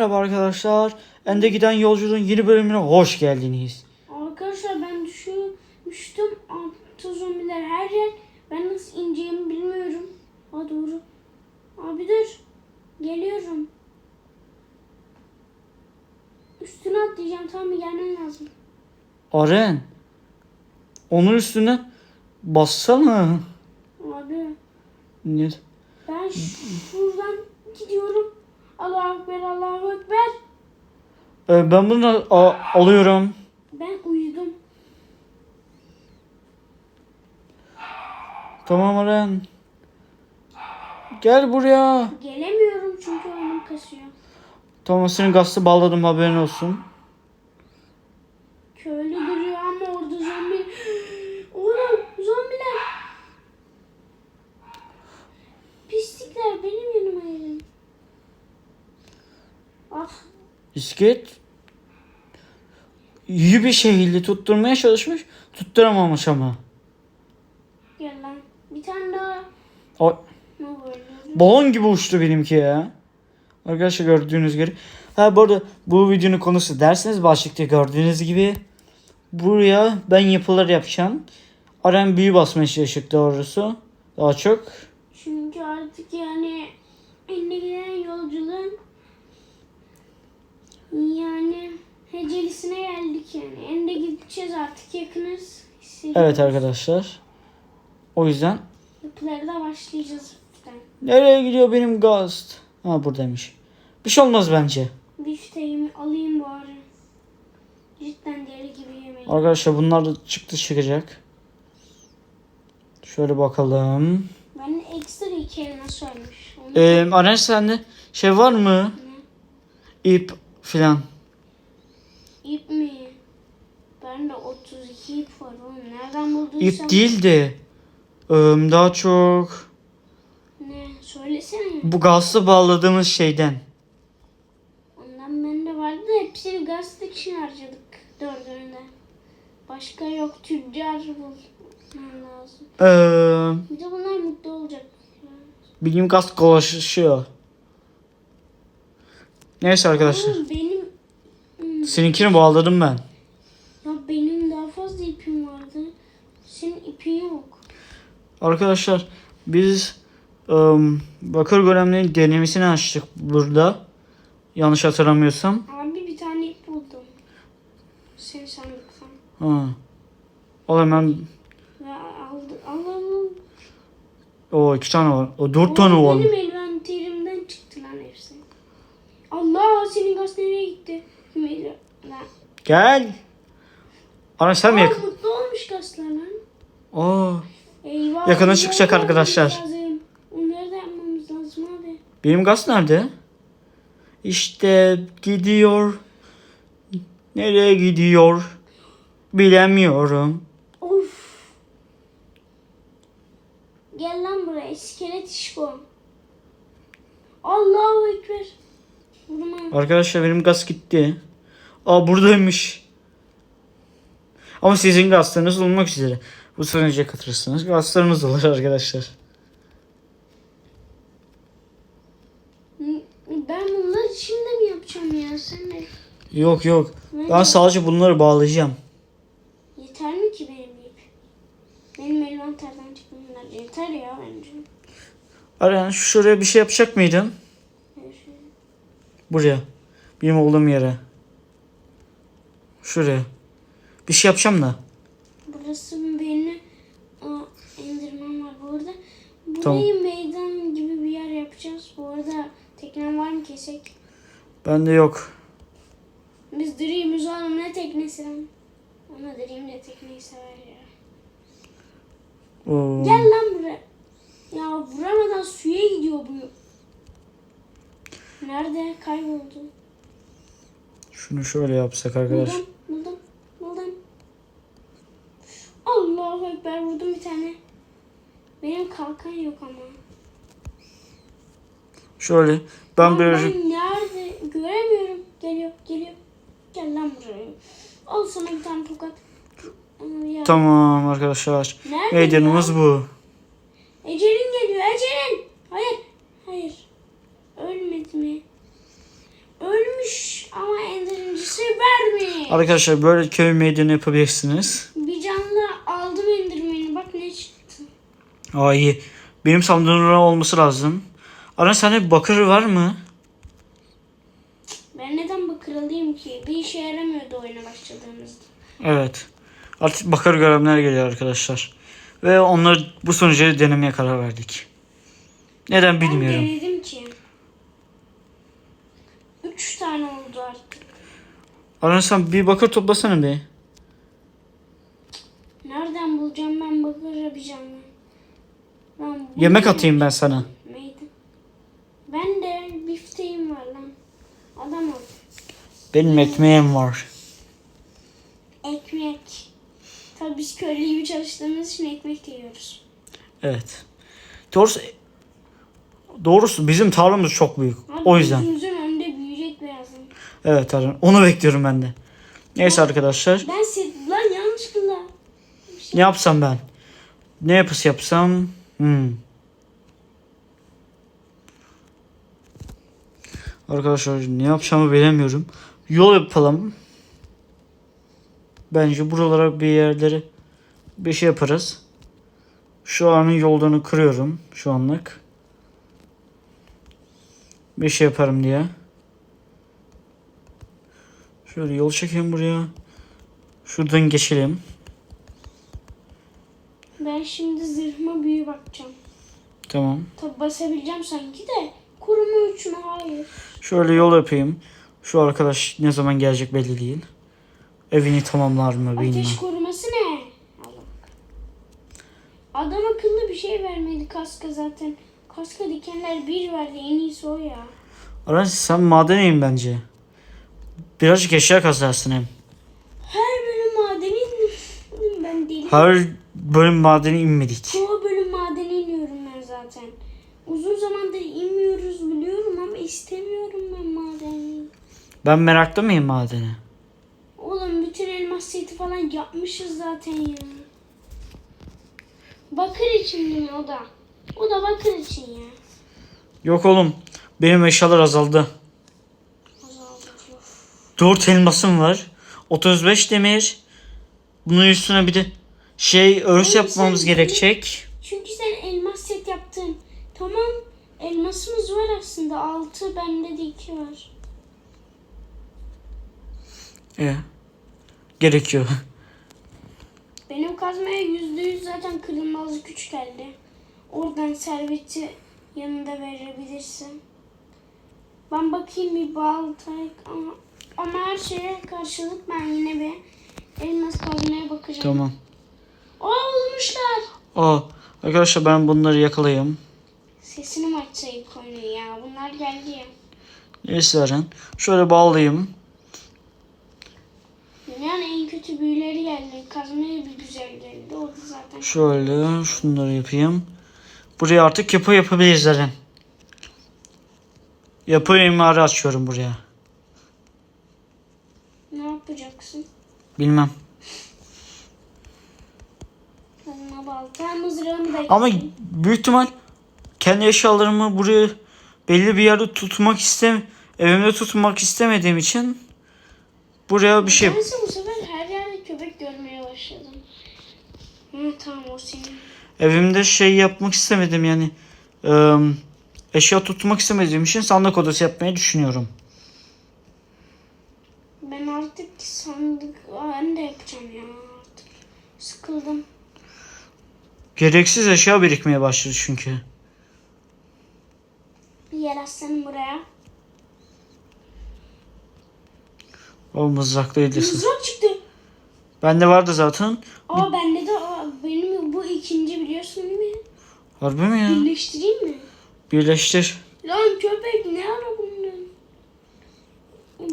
Merhaba arkadaşlar. Ende giden yolculuğun yeni bölümüne hoş geldiniz. Arkadaşlar ben düşmüştüm. Altı zombiler her yer. Ben nasıl ineceğimi bilmiyorum. Ha doğru. Abi dur. Geliyorum. Üstüne atlayacağım. Tamam gelmen lazım. Aren. Onun üstüne bassana. Abi Ne? ben şuradan gidiyorum. Allahu Ekber Allahu Ekber. Ee, ben bunu a- alıyorum. Ben uyudum. Tamam Aren. Gel buraya. Gelemiyorum çünkü oyunum kasıyor. Tamam senin gazete bağladım haberin olsun. Köylü duruyor ama orada zombi. Oğlum zombiler. Pislikler benim yanıma gelin. Ah İsket iyi bir şekilde tutturmaya çalışmış. Tutturamamış ama. gel lan. Bir tane daha. O, balon gibi uçtu benimki ya. Arkadaşlar gördüğünüz gibi. Ha bu arada bu videonun konusu derseniz başlıkta gördüğünüz gibi buraya ben yapılar yapacağım. Aren büyü basmaya çalışacak doğrusu. Daha çok. Çünkü artık yani eline giden yolculuğun yani hecelisine geldik yani. Ende gideceğiz artık yakınız. Evet arkadaşlar. O yüzden Yapılara da başlayacağız. nereye gidiyor benim gaz? Ha buradaymış. Bir şey olmaz bence. Bifteğimi alayım bari. Cidden deli gibi yemeği. Arkadaşlar bunlar da çıktı çıkacak. Şöyle bakalım. Ben ekstra iki elma söylemiş. Ee, Aren sende şey var mı? ne? İp filan. İp mi? Bende 32 ip var oğlum. Nereden bulduysam. İp değil de daha çok Ne? Söylesene. bu gazlı bağladığımız şeyden. Ondan bende vardı da hepsini gazete için harcadık. Dördünde. Başka yok. Tüccar bulmam lazım. Ee, Bir de bunlar mutlu olacak. benim gaz kolaşıyor. Neyse arkadaşlar. Oğlum benim Hmm, Seninkini bağladım ben. ya benim daha fazla ipim vardı. Senin ipin yok. Arkadaşlar biz ım, bakır golemlerin denemesini açtık burada. Yanlış hatırlamıyorsam. Abi bir tane ip buldum. Sen sandıktan. Ha. O hemen Ve aldı, al al al. o iki tane var. O dört Oğlum, tane var. Benim envanterimden çıktı lan hepsi. Allah senin gaz nereye gitti? Gel. Ana sen mi Aa, yak? mutlu olmuş lan. Aa, Eyvah. Yakına çıkacak da arkadaşlar. yapmamız lazım. Onları da yapmamız lazım abi. benim gaz nerede? İşte gidiyor. Nereye gidiyor? Bilemiyorum. Of. Gel lan buraya iskelet işko. Allahu Ekber. Arkadaşlar benim gaz gitti. Aa buradaymış. Ama sizin gazlarınız olmak üzere. Bu sonuca katılırsınız. Gazlarınız olur arkadaşlar. Ben bunları şimdi mi yapacağım ya sen de? Yok yok. Ben Ben de- sadece bunları bağlayacağım. Yeter mi ki benim ip? Benim envanterden çıkmayanlar yeter ya bence. Arayan şuraya bir şey yapacak mıydın? Buraya. Benim olduğum yere. Şuraya. Bir şey yapacağım da. Burası benim o var burada. Burayı Tamam. meydan gibi bir yer yapacağız. Bu arada teknen var mı kesek? Bende yok. Biz Dream'iz oğlum ne teknesi lan? Ama Dream de tekneyi sever ya. Oo. Gel lan buraya. Ya vuramadan suya gidiyor bu. Nerede? Kayboldu. Şunu şöyle yapsak arkadaş. Buldum, buldum, buldum. Allahu Ekber vurdum bir tane. Benim kalkan yok ama. Şöyle. Ben Lan birazcık Ben nerede? Göremiyorum. Geliyor, geliyor. Gel lan buraya. Al sana bir tane tokat. Ya. Tamam arkadaşlar. Nerede Meydanımız ya? bu. Ecelin geliyor, Ecelin. Hayır, hayır. Ölmedi mi? Ölmüyor. vermiş. Arkadaşlar böyle köy meydanı yapabilirsiniz. Bir canlı aldım indirmeni. Bak ne çıktı. Aa iyi. Benim sandığımda olması lazım. Aran sende bakır var mı? Ben neden bakır alayım ki? Bir işe yaramıyordu oyuna başladığımızda. Evet. Artık bakır görevler geliyor arkadaşlar. Ve onları bu sonucu denemeye karar verdik. Neden bilmiyorum. Ben denedim ki. Üç tane oldu artık. Aran sen bir bakır toplasana bir. Nereden bulacağım ben bakır yapacağım ben. Ben Yemek atayım ben sana. Neydi? Ben de bifteğim var lan. Adam ol. Benim ekmeğim var. Ekmek. Tabii biz köylü gibi çalıştığımız için ekmek yiyoruz. Evet. Doğrusu doğrusu bizim tarlamız çok büyük. Abi O yüzden. birazdan. Evet Aran. Onu bekliyorum ben de. Neyse arkadaşlar. Ben se lan yanlışlıkla. Ne yapsam ben? Ne yapısı yapsam? Hmm. Arkadaşlar ne yapacağımı bilemiyorum. Yol yapalım. Bence buralara bir yerleri bir şey yaparız. Şu anın yollarını kırıyorum şu anlık. Bir şey yaparım diye. Şöyle yol çekeyim buraya. Şuradan geçelim. Ben şimdi zırhıma büyü bakacağım. Tamam. Tabi basabileceğim sanki de. Koruma üçünü hayır. Şöyle yol yapayım. Şu arkadaş ne zaman gelecek belli değil. Evini tamamlar mı bilmem. Ateş koruması ne? Adam akıllı bir şey vermedi kaska zaten. Kaska dikenler bir verdi en iyisi o ya. Aran sen maden in bence. Birazcık eşya kazarsın hem. Her bölüm madeni indim ben deli. Her bölüm madeni inmedik. Çoğu bölüm madeni iniyorum ben zaten. Uzun zamandır inmiyoruz biliyorum ama istemiyorum ben madeni. Ben meraklı mıyım madene? Oğlum bütün elmas seti falan yapmışız zaten ya. Bakır için mi o da? O da bakır için ya. Yok oğlum. Benim eşyalar azaldı. 4 elmasım var. 35 demir. Bunun üstüne bir de şey Oğlum yapmamız gerekecek. Çünkü sen elmas set yaptın. Tamam elmasımız var aslında. 6 bende de 2 var. E, gerekiyor. Benim kazmaya %100 zaten kırılmazlık güç geldi. Oradan serveti yanında verebilirsin. Ben bakayım bir balta ama, ama her şeye karşılık ben yine bir elmas kazmaya bakacağım. tamam. Aa olmuşlar. Aa, arkadaşlar ben bunları yakalayayım. Sesini mi açsayık oyunu ya? Bunlar geldi ya. Neyse Eren. Şöyle bağlayayım. Dünyanın en kötü büyüleri geldi. Kazmaya bir güzel geldi. O da zaten. Şöyle şunları yapayım. Buraya artık yapı yapabiliriz Eren. Yapı imarı açıyorum buraya. Yapacaksın? Bilmem. Kazma balta mızrağımı da Ama büyük ihtimal kendi eşyalarımı buraya belli bir yerde tutmak istem evimde tutmak istemediğim için buraya bir şey Bense bu sefer her yerde köpek görmeye başladım. Hı, tamam o senin. evimde şey yapmak istemedim yani ıı, eşya tutmak istemediğim için sandık odası yapmayı düşünüyorum. Ben artık sandık ben de yapacağım ya artık. Sıkıldım. Gereksiz eşya birikmeye başladı çünkü. Bir yer aslanım buraya. O mızrakla ilgisi. Mızrak çıktı. Bende vardı zaten. Aa bende de aa, benim bu ikinci biliyorsun değil mi? Harbi mi ya? Birleştireyim mi? Birleştir. Lan köpek ne ara bundan?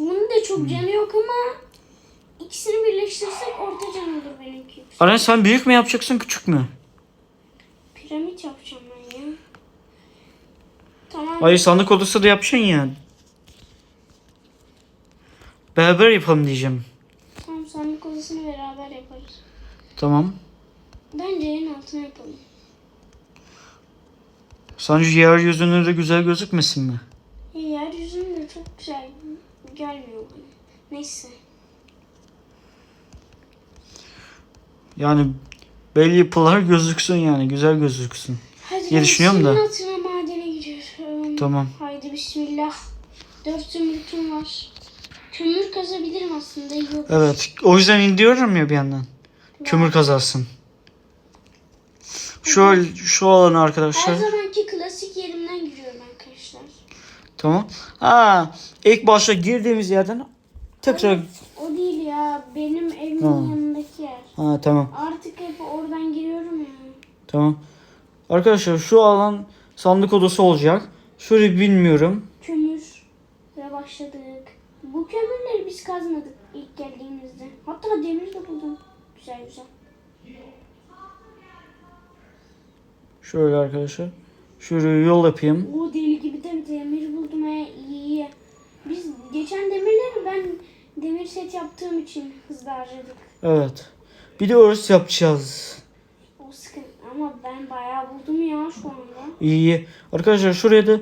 Bunun da çok canı yok ama ikisini birleştirsek orta can olur benimki. Aren sen büyük mü yapacaksın küçük mü? Piramit yapacağım ben ya. Tamam. Hayır sandık odası da yapacaksın ya. Beraber yapalım diyeceğim. Tamam sandık odasını beraber yaparız. Tamam. Bence en altına yapalım. Sence yeryüzünde de güzel gözükmesin mi? Neyse. Yani belli yapılar gözüksün yani. Güzel gözüksün. Hadi diye düşünüyorum da. altına madene giriyorum. Tamam. Haydi bismillah. Dört zümrütüm var. Kömür kazabilirim aslında. Yok. Evet. O yüzden indiriyorum ya bir yandan. Kömür kazarsın. Şu, şu olan arkadaşlar. Her zamanki klasik yerimden giriyorum arkadaşlar. Tamam. Ha, ilk başta girdiğimiz yerden tekrar O değil ya. Benim evimin Ha. yanındaki yer. ha tamam. Artık hep oradan giriyorum ya. Tamam. Arkadaşlar şu alan sandık odası olacak. Şöyle bilmiyorum. Kömür ve başladık. Bu kömürleri biz kazmadık ilk geldiğimizde. Hatta demir de buldum. Güzel güzel. Şöyle arkadaşlar. Şöyle yol yapayım. O deli gibi de demir buldum he iyi iyi. Biz geçen demirleri ben demir set yaptığım için hızlı harcadık. Evet. Bir de orası yapacağız. O sıkıntı ama ben bayağı buldum ya şu anda. İyi iyi. Arkadaşlar şuraya da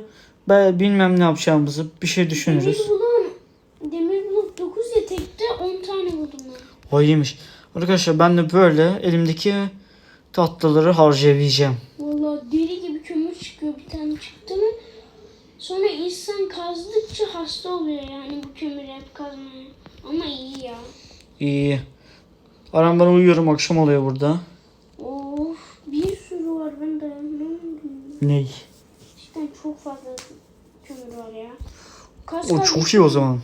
ben bilmem ne yapacağımızı bir şey düşünürüz. Demir bulun. Demir bulup 9 ya tekte 10 tane buldum ben. İyiymiş. Arkadaşlar ben de böyle elimdeki tatlıları harcayabileceğim. Valla deli gibi kömür çıkıyor bir tane çıktı mı. Sonra insan kazdıkça hasta oluyor yani bu kömürü hep kazmaya. Ama iyi ya. İyi. Aram ben uyuyorum akşam oluyor burada. Of bir sürü var ben dayanamıyorum. Ney? Cidden çok fazla kömür var ya. Kaz O kaz çok iyi o zaman.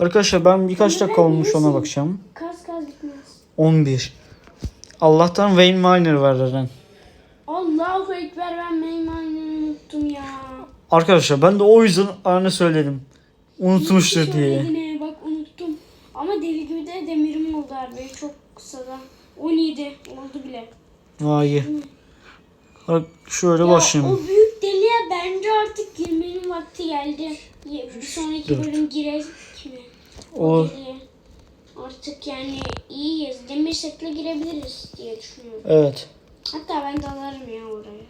Arkadaşlar ben birkaç dakika olmuş ona bakacağım. Kaz kaz bitmez. 11. Allah'tan Wayne Miner var Eren. Allahu Ekber ben meymanını unuttum ya. Arkadaşlar ben de o yüzden Aran'a söyledim. Unutmuştur diye. söyledin he, bak unuttum. Ama deli gibi de harbi çok kısada. 17 oldu bile. Vay. Bak şöyle Ya, başlayayım. o büyük deliğe bence artık girmenin vakti geldi. Bir sonraki Dört. bölüm gireriz mi? O, O deliğe. Artık yani iyiyiz. Demir setle girebiliriz diye düşünüyorum. evet. Hatta ben dalarım ya oraya.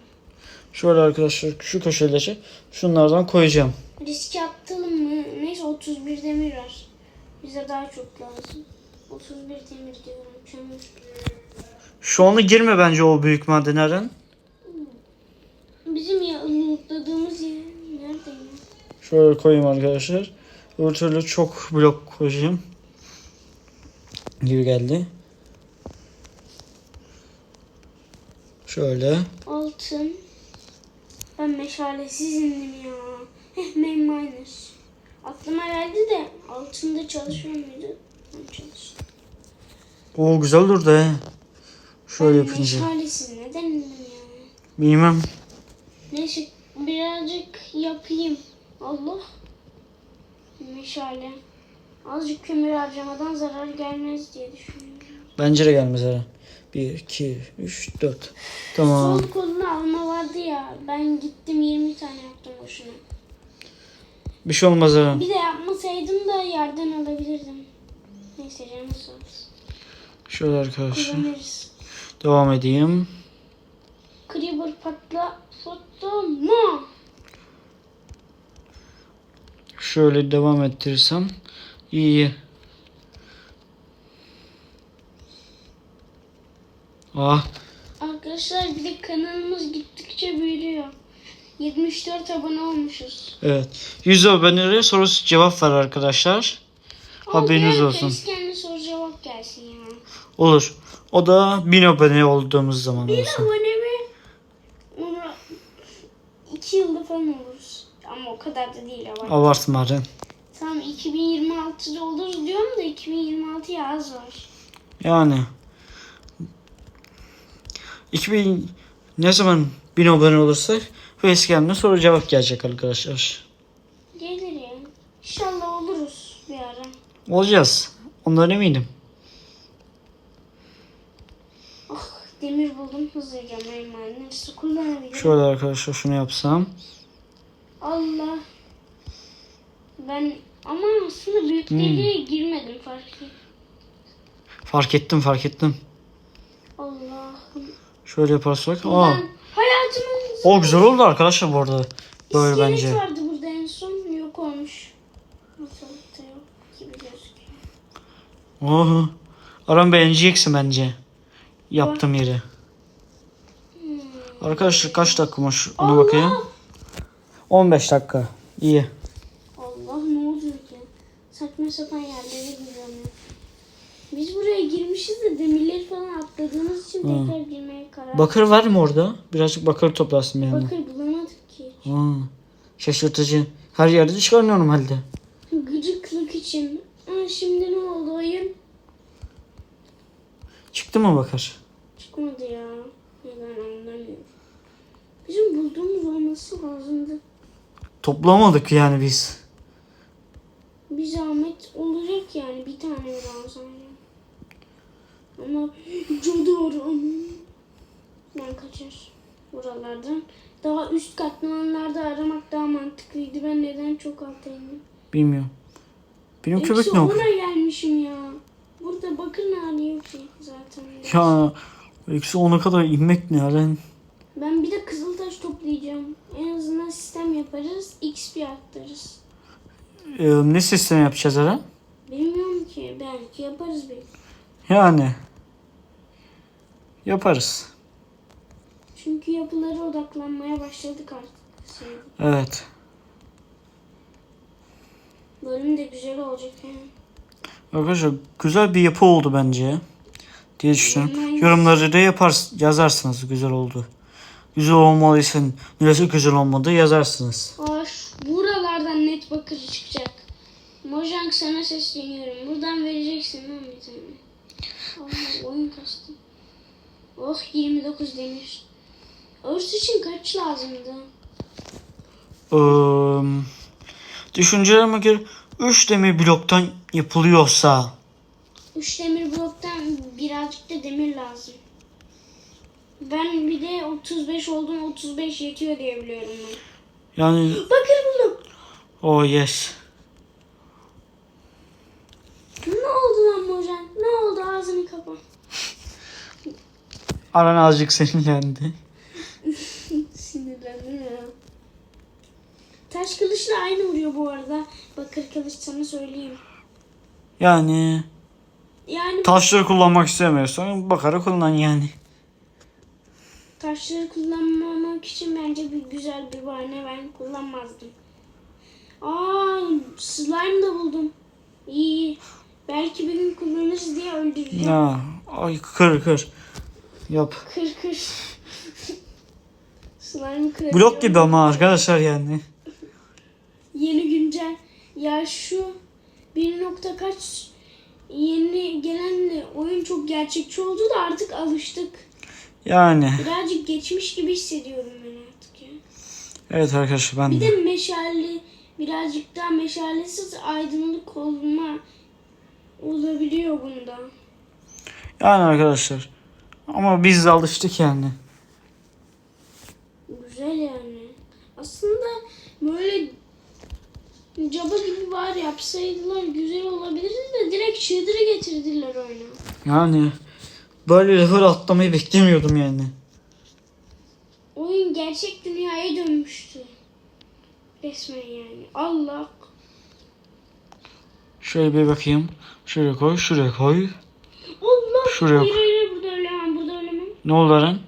Şöyle arkadaşlar şu köşeleri şunlardan koyacağım. Riske attım mı? Neyse 31 demir var. Bize daha çok lazım. 31 demir diyorum. Kömür. Şu anda girme bence o büyük maden Eren. Bizim ya unutladığımız yer nerede ya? Şöyle koyayım arkadaşlar. Öbür türlü çok blok koyacağım. Gibi geldi. Şöyle. Altın. Ben meşalesiz indim ya. Heh main miner. Aklıma geldi de altında çalışıyor muydu? O güzel durdu he. Şöyle yapınca. meşalesiz neden indim ya? Bilmem. Neyse birazcık yapayım. Allah. Meşale. Azıcık kömür harcamadan zarar gelmez diye düşünüyorum. Bence de gelmez Eren. 1, 2, 3, 4. Tamam. Sol kolunu alma vardı ya. Ben gittim 20 tane yaptım boşuna. Bir şey olmaz Eren. Bir de yapmasaydım da yerden alabilirdim. Neyse canım sağ olsun. Şöyle arkadaşlar. Kullanırız. Devam edeyim. Creeper patla. Fotomo. Şöyle devam ettirirsem iyi. Ah Arkadaşlar bir de kanalımız gittikçe büyüyor. 74 abone olmuşuz. evet. 100 abonelere sorusu cevap var arkadaşlar. Haberiniz olsun. Keşke soru cevap gelsin ya. Olur. O da 1000 abone olduğumuz zaman Bir olsun. abone mi? Onu 2 yılda falan oluruz. Ama o kadar da değil ama. Abartma Eren. Tam 2026'da oluruz diyorum da 2026 yaz var. Yani 2000 ne zaman 1000 abone olursak Facecam'da soru cevap gelecek arkadaşlar. Gelir ya. İnşallah. Olacağız. Ondan eminim. Oh demir buldum hızlıca mermer. Nasıl kullanabilirim? Şöyle arkadaşlar şunu yapsam. Allah. Ben ama aslında büyük deliğe girmedim fark et. Fark ettim fark ettim. Allah'ım. Şöyle yaparsak. Aa, hayatımın o güzel oldu arkadaşlar bu arada. Böyle İskelet bence. vardı burada en son yok olmuş. Ortalıkta yok Oho. Aram beğeneceksin bence. yaptığım yeri. Hmm. Arkadaşlar kaç dakikamış ona bakayım. 15 dakika. İyi. Allah ne oluyor ki? Saçma sapan yerlere giriyorum. Biz buraya girmişiz de demirleri falan atladığımız için Hı. tekrar girmeye karar Bakır var mı orada? Birazcık bakır toplasın yani. Bakır bulamadık ki. Ha, şaşırtıcı. Her yerde çıkarmıyorum halde. Gıcıklık için. Aa, şimdi ne oldu oyun? Çıktı mı bakır? Çıkmadı ya. Neden anlamıyorum. Bizim bulduğumuz olması lazımdı. Toplamadık yani biz. Bir zahmet olacak yani bir tane ya. Ama cadı aram. Ben kaçar buralardan. Daha üst katmanlarda aramak daha mantıklıydı. Ben neden çok alta indim? Bilmiyorum. Benim köpek ne oldu? ona gelmişim ya. Burada bakır nane yok ki zaten. Ya eksi 10'a kadar inmek ne Aren? Ben bir de kızıltaş toplayacağım. En azından sistem yaparız. XP arttırırız. Ee, ne sistem yapacağız Aren? Bilmiyorum ki. Belki yaparız belki. Yani. Yaparız. Çünkü yapılara odaklanmaya başladık artık. Evet. Bölüm de güzel olacak yani. Arkadaşlar güzel bir yapı oldu bence. Diye düşünüyorum. Yorumları da yapar, yazarsınız güzel oldu. Güzel olmalıysa neresi güzel olmadı yazarsınız. Şu- buralardan net bakır çıkacak. Mojang sana sesleniyorum. Buradan vereceksin lan bir tane. Allah oyun kastı. Oh 29 demir. Örs için kaç lazımdı? Ee, düşüncelerime göre 3 demir bloktan yapılıyorsa 3 demir bloktan birazcık da demir lazım. Ben bir de 35 oldum 35 yetiyor diye biliyorum ben. yani Bakır buldum. oh yes. Ne oldu lan Mojang? Ne oldu ağzını kapa. Aran azıcık sinirlendi. Sinirlendim ya. Taş kılıçla aynı vuruyor bu arada. Bakır kılıç sana söyleyeyim. Yani Yani taşları kullanmak istemiyorsan bakarak kullan yani. taşları kullanmamak için bence bir güzel bir bahane ben kullanmazdım. Aa slime da buldum. İyi. Belki bir gün kullanırız diye öldüreceğim. Ya ay kır kır. Yap. Kır kır. slime kır. Blok gibi ama arkadaşlar yani. Yeni güncel. Ya şu bir nokta kaç yeni gelenle oyun çok gerçekçi oldu da artık alıştık. Yani. Birazcık geçmiş gibi hissediyorum ben artık ya. Evet arkadaşlar ben Bir de. de meşale birazcık daha meşalesiz aydınlık olma olabiliyor bunda. Yani arkadaşlar. Ama biz de alıştık yani. Güzel yani. Aslında böyle caba gibi var yapsaydılar güzel olabilirdi de direkt çadırı getirdiler oyuna. Yani böyle level atlamayı beklemiyordum yani. Oyun gerçek dünyaya dönmüştü. Resmen yani. Allah. Şöyle bir bakayım. Şuraya koy, şuraya koy. Allah. Şuraya Hayır koy. hayır burada ölemem burada ölemem. Ne oldu Eren?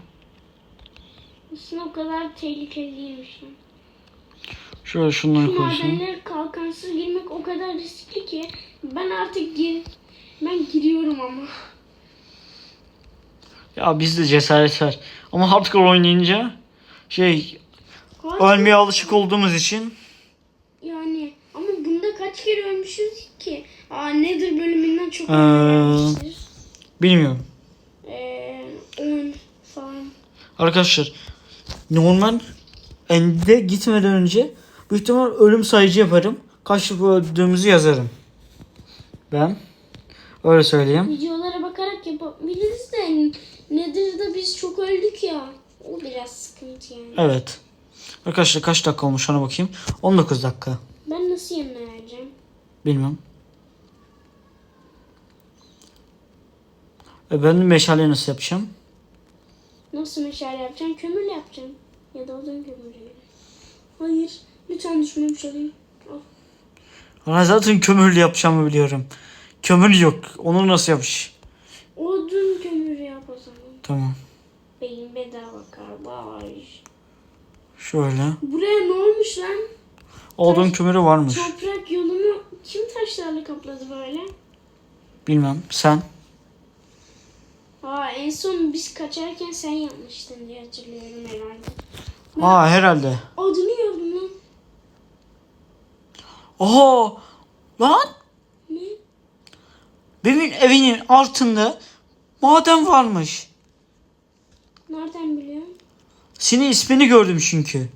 Aslında o kadar tehlikeli değilmiş. lan. Şöyle şunları Şu koysun. madenlere kalkansız girmek o kadar riskli ki ben artık gir ben giriyorum ama. Ya bizde cesaret var. Ama hardcore oynayınca şey ölmeye alışık olduğumuz için Yani ama bunda kaç kere ölmüşüz ki? Aa nedir bölümünden çok Ee, ölmüşüz. bilmiyorum. Eee 10 falan. Arkadaşlar normal ende gitmeden önce büyük ihtimal ölüm sayıcı yaparım. Kaç defa öldüğümüzü yazarım. Ben öyle söyleyeyim. Videolara bakarak yapabiliriz de nedir de biz çok öldük ya. O biraz sıkıntı yani. Evet. Arkadaşlar kaç dakika olmuş ona bakayım. 19 dakika. Ben nasıl yanına vereceğim? Bilmiyorum. E ben de meşale nasıl yapacağım? Nasıl meşale yapacağım? Kömürle yapacağım. Ya da odun kömürüyle. Hayır. Lütfen düşmemiş olayım. Al. Ben zaten kömürlü yapacağımı biliyorum. Kömür yok. Onu nasıl yapış? Odun kömürü yap o zaman. Tamam. Beyin bedava kardeş. Şöyle. Buraya ne olmuş lan? Odun kömürü varmış. Toprak yolumu kim taşlarla kapladı böyle? Bilmem. Sen? Aa en son biz kaçarken sen yapmıştın diye hatırlıyorum herhalde. Aa herhalde. Adını gördüm lan. Oha! Lan! Ne? Benim evinin altında maden varmış. Nereden biliyorsun? Senin ismini gördüm çünkü.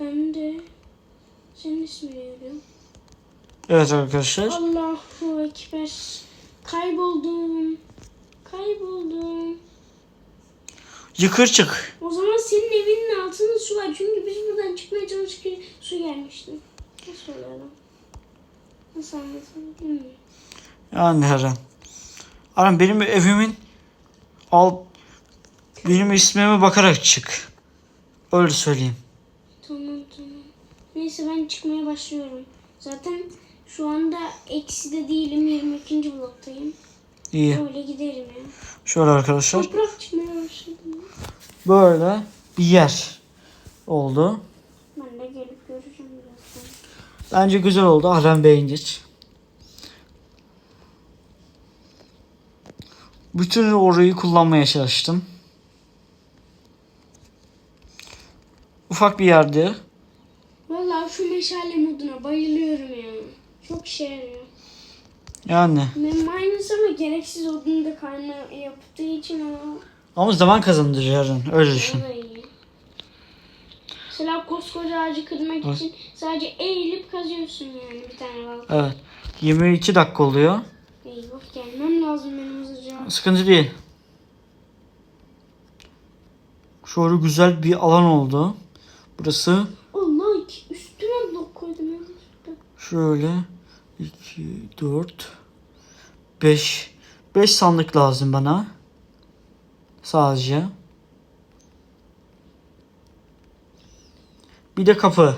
Ben de senin ismini biliyorum. Evet arkadaşlar. Allahu Ekber. Kayboldum. Kayboldum. Yıkır çık. O zaman senin evinin altında su var. Çünkü biz buradan çıkmaya çalışırken su gelmişti. Nasıl oluyor lan? Nasıl anlatayım bilmiyorum. Yani Eren. Eren benim evimin al benim ismime bakarak çık. Öyle söyleyeyim. Tamam tamam. Neyse ben çıkmaya başlıyorum. Zaten şu anda ekside değilim. 22. bloktayım. İyi. Öyle giderim ya. Şöyle arkadaşlar. Toprak çıkmaya başladım. Böyle bir yer oldu. Ben de gelip göreceğim birazdan. Bence güzel oldu. Eren beğenecek. Bütün orayı kullanmaya çalıştım. Ufak bir yerdi. Vallahi şu meşale moduna bayılıyorum ya. Çok işe yarıyor. Yani. Benim aynısı ama gereksiz odunu da kayna yaptığı için o Ama zaman kazandırıyor. Öyle düşün. iyi. Mesela koskoca ağacı kırmak Evet. için sadece eğilip kazıyorsun yani bir tane balta. Evet. 22 dakika oluyor. Eyvah gelmem lazım benim hızlıca. Sıkıntı değil. Şöyle güzel bir alan oldu. Burası Allah üstüne blok koydum şöyle 2, 4, 5. 5 sandık lazım bana. Sadece. Bir de kapı.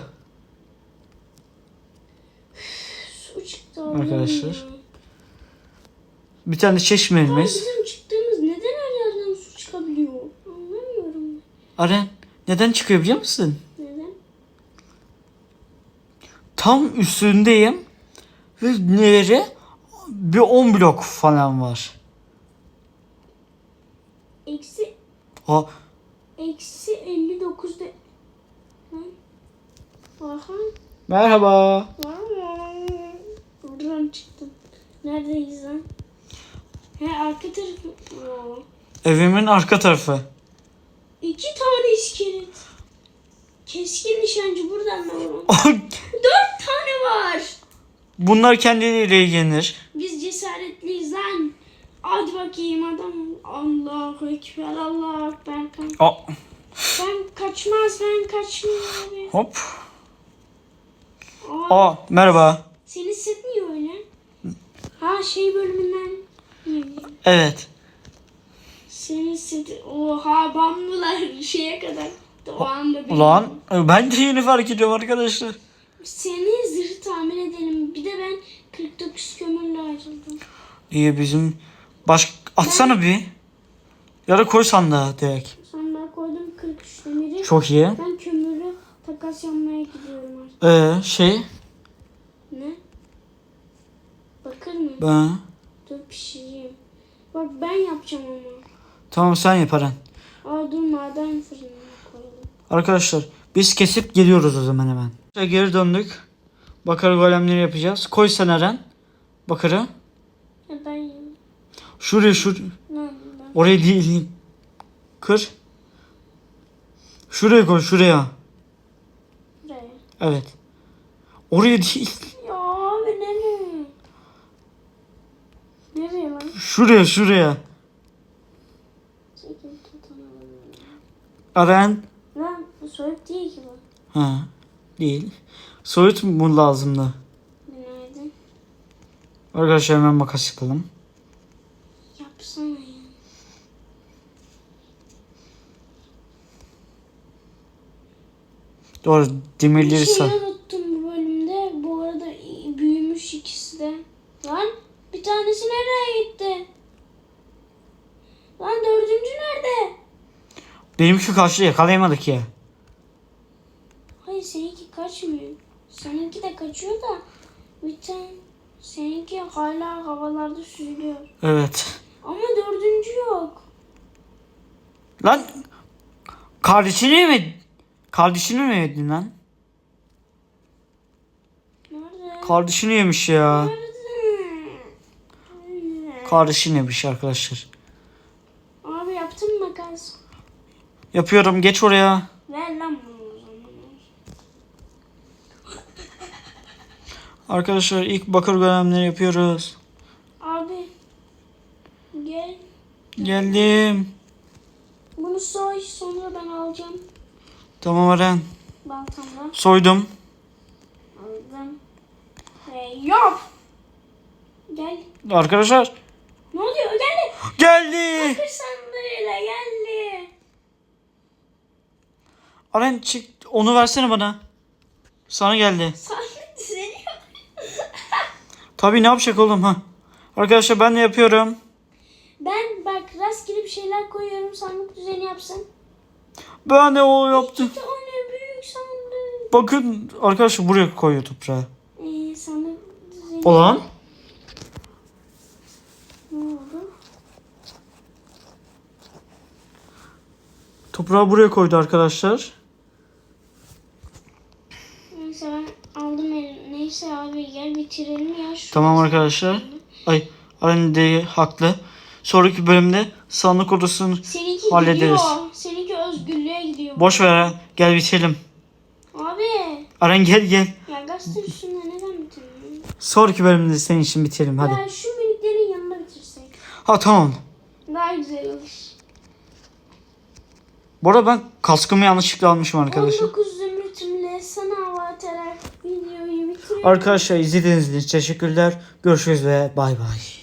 Su çıktı Arkadaşlar. Bir tane çeşmemiz. bizim çıktığımız neden her yerden su çıkabiliyor? Anlamıyorum. Aren neden çıkıyor biliyor musun? Neden? Tam üstündeyim. Ve nehre bir 10 blok falan var. Eksi Ha, Eksi 59'da... Lan. Aha. merhaba. Buradan çıktım. Neredeyiz lan? He arka tarafı. Oo. Evimin arka tarafı. İki tane iskelet. Keskin nişancı buradan da var. Dört tane var. Bunlar kendileriyle ilgilenir. Biz cesaretliyiz lan. Hadi bakayım adam. Allahu Ekber, Allahu Ekber. kanka. Ben kaçmaz, ben kaçmıyorum hop. Aa, Aa, merhaba. Senin niye öyle? Ha şey bölümünden. Evet. Senin seti. Oha bambular şeye kadar. Anda bir- Ulan ben de yeni fark ediyorum arkadaşlar. Senin zırhı tamir edelim. Bir de ben 49 kömürle ayrıldım. İyi bizim baş atsana bir. Ya da koy sandığa direkt. Sonra koydum 43 demiri. Çok iyi. Ben kömürü takas artık. Ee, şey Ne? Bakır mı? ben Dur pişireyim. Bak ben yapacağım ama. tamam sen yap Eren. Aa dur maden fırınına koyalım. Arkadaşlar biz kesip geliyoruz o zaman hemen. İşte Geri döndük. Bakır golemleri yapacağız. Koy sen Eren. Bakırı. Ben. Şuraya şur oraya değil. Kır. Şuraya koy şuraya. Evet. Oraya değil. Ya abi nereye? Nereye lan? Şuraya şuraya. Çekil tutunalım. Eren. Lan bu soyup değil ki bu. Ha. Değil. Soyut mu lazımdı? Günaydın. Arkadaşlar hemen makas yapalım. Yapsana ya. Doğru Bir demirleri şey sar. unuttum bu bölümde. Bu arada büyümüş ikisi de. Lan bir tanesi nereye gitti? Lan Benimki kaçtı yakalayamadık ya. Hayır seninki kaçmıyor. Seninki de kaçıyor da bir tane seninki hala havalarda süzülüyor. Evet. Ama dördüncü yok. Lan kardeşini mi? Kardeşini mi yedin lan? Nerede? Kardeşini yemiş ya. Nerede? Kardeşini yemiş arkadaşlar. Abi yaptın mı makas? Yapıyorum geç oraya. Ver lan bunu o zaman. Arkadaşlar ilk bakır golemleri yapıyoruz. Abi gel. Geldim. Bunu soy sonra ben alacağım. Tamam Aren. Baltamla Soydum. aldım. Ve yap. Gel. Arkadaşlar. Ne oluyor? Geldi. Geldi. Kır sandığıyla geldi. Aren çık onu versene bana. Sana geldi. Tabii ne yapacak oğlum ha. Arkadaşlar ben de yapıyorum. Ben bak rastgele bir şeyler koyuyorum sandık düzeni yapsın. Ben de o yaptım. Bir tane büyük sandık. Bakın arkadaşlar buraya koyuyor toprağı. Ee, sandık düzeni. Olan. Ne oldu? Toprağı buraya koydu arkadaşlar. Neyse ben aldım elim. Neyse abi gel bitirelim ya. Şu Tamam arkadaşlar. Ay Aren de haklı. Sonraki bölümde sandık odasını Seninki Hallederiz. gidiyor. Gidiyor. boş ver Aren. Gel bitirelim. Abi. Aren gel gel. Ya gazete üstünde neden bitirdin? Sonraki bölümde senin için bitirelim hadi. Ya şu miniklerin yanında bitirsek. Ha tamam. Daha güzel olur. Bu arada ben kaskımı yanlışlıkla almışım arkadaşlar. 19 zümrütümle sana hava atarak videoyu bitiriyorum. Arkadaşlar izlediğiniz için teşekkürler. Görüşürüz ve bay bay.